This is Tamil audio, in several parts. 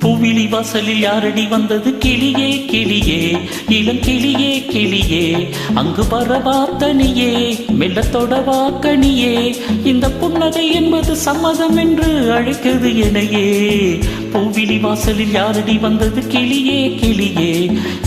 புவிழி வாசலில் யாரடி வந்தது? கிளியே கிளியே இளங்கிளி கிளியே அங்கு பரவாத்தனியே தனியே மெல்லத்தொடவா கனியே. இந்த புன்னகை என்பது சம்மதம் என்று அழைக்குது எனையே பூவிலி வாசலில் யாரடி வந்தது கிளியே கிளியே.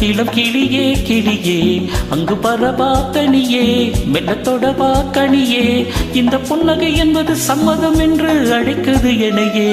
இளம் கிளியே கிளியே. அங்கு பரவா தனியே மெல்லத்தொடவா கணியே இந்த புன்னகை என்பது சம்மதம் என்று அழைக்குது எனையே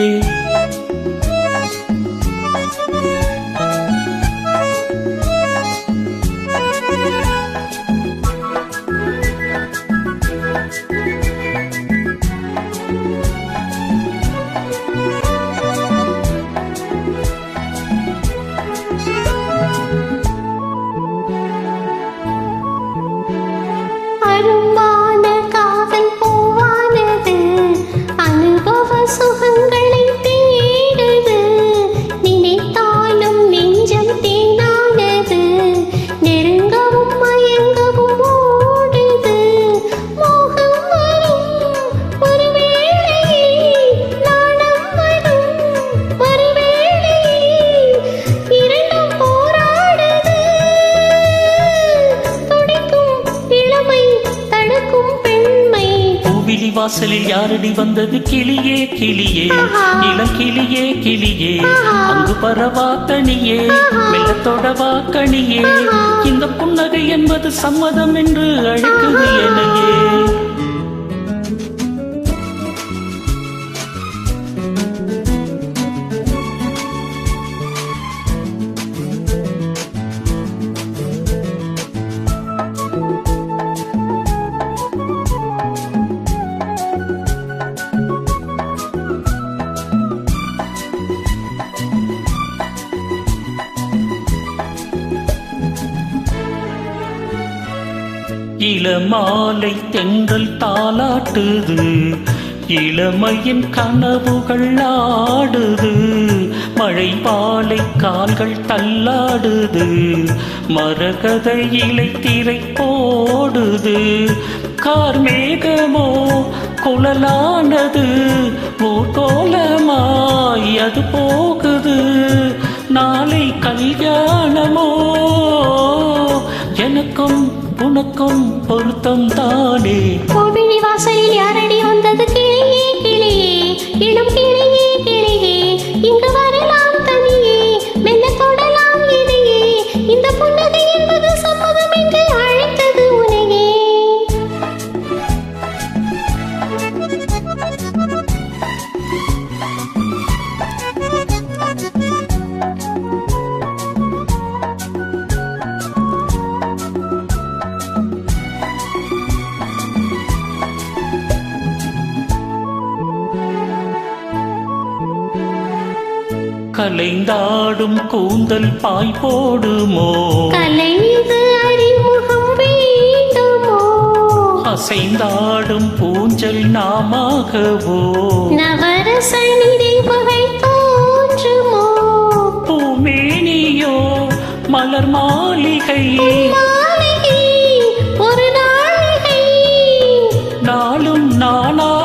வாசலில் யாரடி வந்தது? கிளியே கிளியே. இளம் கிளியே கிளியே. அங்கு பரவா தனியே மெல்லத்தொடவா கனியே. இந்த புன்னகை என்பது சம்மதம் என்று அழைக்குது எனையே இளமாலை தென்றல் தாளாட்டுது. இளமையின் கனவுகள் ஆடுது மழை பாலை கால்கள் தள்ளாடுது. மரகத இலை திரை போடுது. கார்மேகமோ குழலானது. ஊர்கோலமாய் அது போகுது. நாளை கல்யாணமோ உனக்கும் பொருத்தம் தானே? கோவிலி வாசலில் கலைந்தாடும் கூந்தல் பாய் போடுமோ? கலைந்து அறிமுகம் வேண்டுமோ? அசைந்தாடும் பூஞ்சல் நாமாகவோ? நவரச நினைவுகை தோன்றுமோ? பூமேனியோ மலர் மாளிகை? நாளும் நானாடவோ